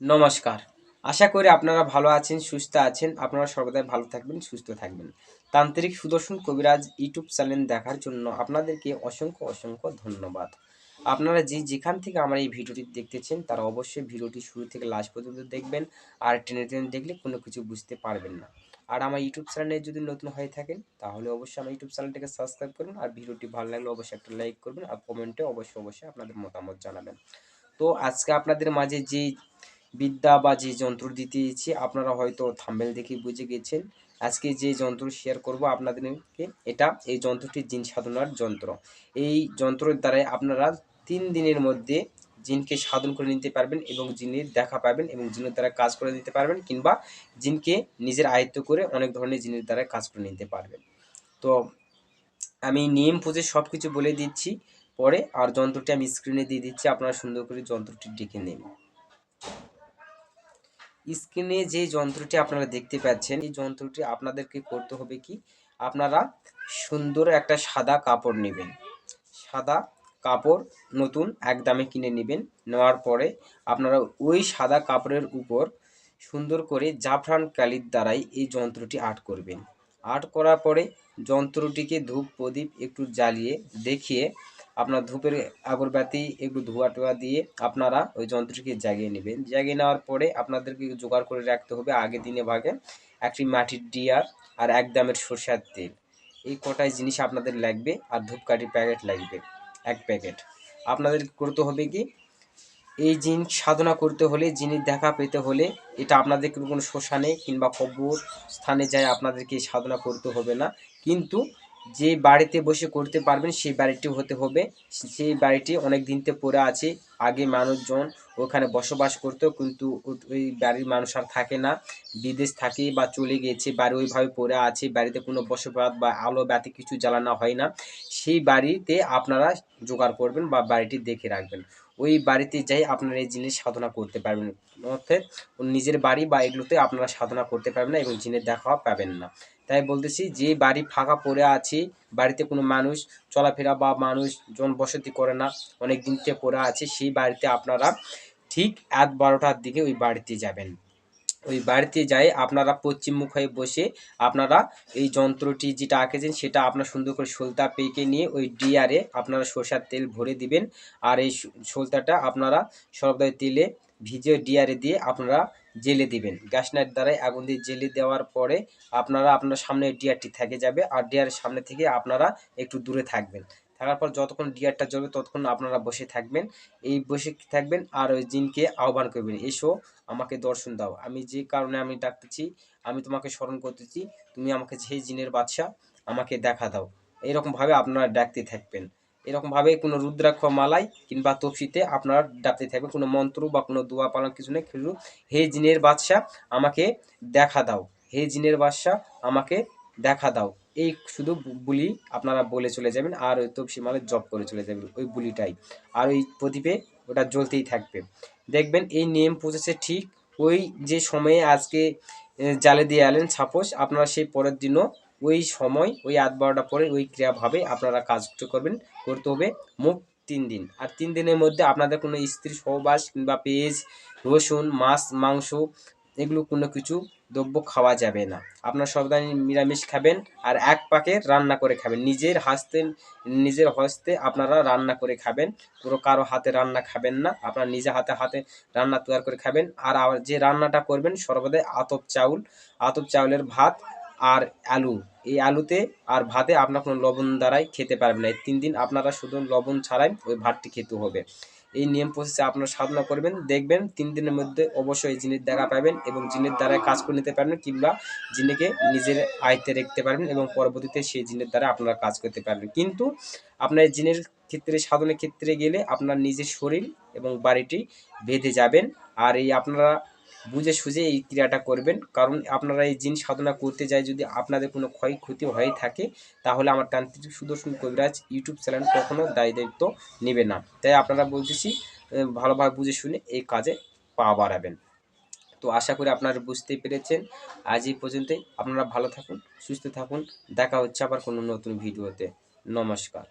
নমস্কার। আশা করি আপনারা ভালো আছেন, সুস্থ আছেন। আপনারা সর্বদাই ভালো থাকবেন, সুস্থ থাকবেন। তান্ত্রিক সুদর্শন কবিরাজ ইউটিউব চ্যানেল দেখার জন্য আপনাদেরকে অসংখ্য অসংখ্য ধন্যবাদ। আপনারা যে যেখান থেকে আমার এই ভিডিওটি দেখতেছেন, তারা অবশ্যই ভিডিওটি শুরু থেকে লাস্ট পর্যন্ত দেখবেন আর টেনে টেনে দেখলে কোনো কিছু বুঝতে পারবেন না। আর আমার ইউটিউব চ্যানেলে যদি নতুন হয়ে থাকেন, তাহলে অবশ্যই আমার ইউটিউব চ্যানেলটাকে সাবস্ক্রাইব করুন আর ভিডিওটি ভালো লাগলে অবশ্যই একটা লাইক করবেন আর কমেন্টে অবশ্যই অবশ্যই আপনাদের মতামত জানাবেন। তো আজকে আপনাদের মাঝে যে বিদ্যা বা যে যন্ত্র দিতে দিতেছি, আপনারা হয়তো থাম্বেল দেখে বুঝে গেছেন। আজকে যে যন্ত্র শেয়ার করব, আপনাদেরকে এটা, এই যন্ত্রটি জিন সাধনার যন্ত্র। এই যন্ত্রের দ্বারাই আপনারা তিন দিনের মধ্যে জিনকে সাধন করে নিতে পারবেন এবং জিনের দেখা পাবেন এবং জিনের দ্বারা কাজ করে নিতে পারবেন কিংবা জিনকে নিজের আয়ত্ত করে অনেক ধরনের জিনের দ্বারা কাজ করে নিতে পারবেন। তো আমি নিয়ম পুজো সব কিছু বলে দিচ্ছি। পরে আর যন্ত্রটি আমি স্ক্রিনে দিয়ে দিচ্ছি, আপনারা সুন্দর করে যন্ত্রটি ডেকে নেন স্ক্রিনে যে যন্ত্রটি আপনারা দেখতে পাচ্ছেন, এই যন্ত্রটি আপনাদেরকে করতে হবে কি? আপনারা সুন্দর একটা সাদা কাপড় নেবেন। সাদা কাপড় নতুন এক দামে কিনে নেবেন। নেওয়ার পরে আপনারা ওই সাদা কাপড়ের উপর সুন্দর করে জাফরান কালির দ্বারাই এই যন্ত্রটি আর্ট করবেন। আর্ট করার পরে যন্ত্রটিকে ধূপ প্রদীপ একটু জ্বালিয়ে দেখিয়ে আপনার ধূপের আগরবাতি একটু ধোয়া টোয়া দিয়ে আপনারা ওই যন্ত্রটিকে জাগিয়ে নেবেন। জাগিয়ে নেওয়ার পরে আপনাদেরকে জোগাড় করে রাখতে হবে আগে দিনে ভাগে একটি মাটির ডিয়ার আর এক দামের সরষার তেল। এই কটাই জিনিস আপনাদের লাগবে আর ধূপকাঠির প্যাকেট লাগবে, এক প্যাকেট। আপনাদের করতে হবে কি, এই জিন সাধনা করতে হলে জিনিস দেখা পেতে হলে এটা আপনাদের কোনো শ্মশানে কিংবা কবর স্থানে যায় আপনাদেরকে সাধনা করতে হবে না। কিন্তু যে বাড়িতে বসে করতে পারবেন সেই বাড়িটি হতে হবে। সেই বাড়িটি অনেক দিনতে পড়ে আছে। আগে মানুষজন ওখানে বসবাস করতো, কিন্তু ওই বাড়ির মানুষ আর থাকে না। বিদেশ থাকে বা চলে গেছে, বাড়ি ওইভাবে পড়ে আছে, বাড়িতে কোনো বসবাস বা আলো বাতি কিছু জ্বালানো হয় না। সেই বাড়িতে আপনারা জোগাড় করবেন বা বাড়িটি দেখে রাখবেন। ওই বাড়িতে যাই আপনারা এই জিনিস সাধনা করতে পারবেন। অর্থাৎ নিজের বাড়ি বা এগুলোতে আপনারা সাধনা করতে পারবেন না এবং জিনের দেখা পাবেন না। তাই বলতেছি, যে বাড়ি ফাঁকা পড়ে আছে, বাড়িতে কোনো মানুষ চলাফেরা বা মানুষ জন বসতি করে না, অনেক দিন থেকে পড়ে আছে, সেই বাড়িতে আপনারা ঠিক এক বারোটার দিকে ওই বাড়িতে যাবেন। ওই বাড়িতে যাই, আপনারা পশ্চিমমুখ হয়ে বসে আপনারা এই যন্ত্রটি যেটা আঁকেছেন সেটা আপনার সুন্দর করে সলতা পেকে নিয়ে ওই ডিয়ারে আপনারা সরষার তেল ভরে দিবেন। আর এই সলতাটা আপনারা সর্বদাই তেলে ভিজে ডিয়ারে দিয়ে আপনারা জেলে দিবেন। গ্যাস নাইট দ্বারাই আগুন দিয়ে জেলে দেওয়ার পরে আপনারা আপনার সামনে ডিয়ারটি থেকে যাবে। আর ডিয়ারের সামনে থেকে আপনারা একটু দূরে থাকবেন। থাকার পর যতক্ষণ ডিয়ারটা জ্বলবে ততক্ষণ আপনারা বসে থাকবেন। এই বসে থাকবেন আর ওই জিনকে আহ্বান করবেন, এসো, আমাকে দর্শন দাও। আমি যে কারণে আমি ডাকতেছি, আমি তোমাকে স্মরণ করতেছি, তুমি আমাকে যে জিনের বাদশা আমাকে দেখা দাও। এইরকমভাবে আপনারা ডাকতে থাকবেন। এরকমভাবে কোনো রুদ্রাক্ষ মালাই কিংবা তপসিতে আপনারা ডাকতে থাকবেন। কোনো মন্ত্র বা কোনো দোয়া পালন কিছু নেই, কিন্তু হে জিনের বাদশাহ, আমাকে দেখা দাও। হে জিনের বাদশাহ, আমাকে দেখা দাও। এই শুধু বুলি আপনারা বলে চলে যাবেন আর ওই তপসি মালে জব করে চলে যাবেন ওই বুলিটাই। আর ওই প্রদীপে ওটা জ্বলতেই থাকবে। দেখবেন এই নিয়ম প্রসেসে ঠিক ওই যে সময়ে আজকে জালে দিয়ে এলেন সাপোজ, আপনারা সেই পরের দিনও ওই সময়, ওই আধ বারোটা পরে ওই ক্রিয়াভাবে আপনারা কাজটা করবেন, করতে হবে মুখ তিন দিন। আর তিন দিনের মধ্যে আপনাদের কোনো স্ত্রী সহবাস কিংবা পেঁয়াজ, রসুন, মাছ, মাংস এগুলো কোনো কিছু দ্রব্য খাওয়া যাবে না। আপনার সর্বদাই নিরামিষ খাবেন আর এক পাকে রান্না করে খাবেন। নিজের হাস্তে, নিজের হস্তে আপনারা রান্না করে খাবেন। পুরো কারও হাতে রান্না খাবেন না। আপনার নিজে হাতে হাতে রান্না তৈরি করে খাবেন। আর যে রান্নাটা করবেন সর্বদাই আতপ চাউল, আতপ চাউলের ভাত আর আলু। এই আলুতে আর ভাতে আপনার কোনো লবণ দ্বারাই খেতে পারবেন না। এই তিন দিন আপনারা শুধু লবণ ছাড়াই ওই ভাতটি খেতে হবে। এই নিয়ম প্রসেসে আপনারা সাধনা করবেন, দেখবেন তিন দিনের মধ্যে অবশ্যই জিনের দেখা পাবেন এবং জিনের দ্বারা কাজ করে নিতে পারবেন কিংবা জিনিকে নিজের আয়তে রাখতে পারবেন এবং পরবর্তীতে সেই জিনের দ্বারা আপনারা কাজ করতে পারবেন। কিন্তু আপনার জিনের ক্ষেত্রে, সাধনের ক্ষেত্রে গেলে আপনার নিজের শরীর এবং বাড়িটি বেঁধে যাবেন। আর এই আপনারা বুঝে সুঝে এই ক্রিয়াটা করবেন। কারণ আপনারা এই জিন সাধনা করতে যায় যদি আপনাদের কোনো ক্ষয়ক্ষতি হয়ে থাকে, তাহলে আমার তান্ত্রিক সুদর্শন কবিরাজ ইউটিউব চ্যানেল কখনো দায়ী দায়িত্ব নেবে না। তাই আপনারা বলতেছি ভালোভাবে বুঝে শুনে এই কাজে পা বাড়াবেন। তো আশা করি আপনারা বুঝতে পেরেছেন। আজ এই পর্যন্তই। আপনারা ভালো থাকুন, সুস্থ থাকুন। দেখা হচ্ছে আবার কোনো নতুন ভিডিওতে। নমস্কার।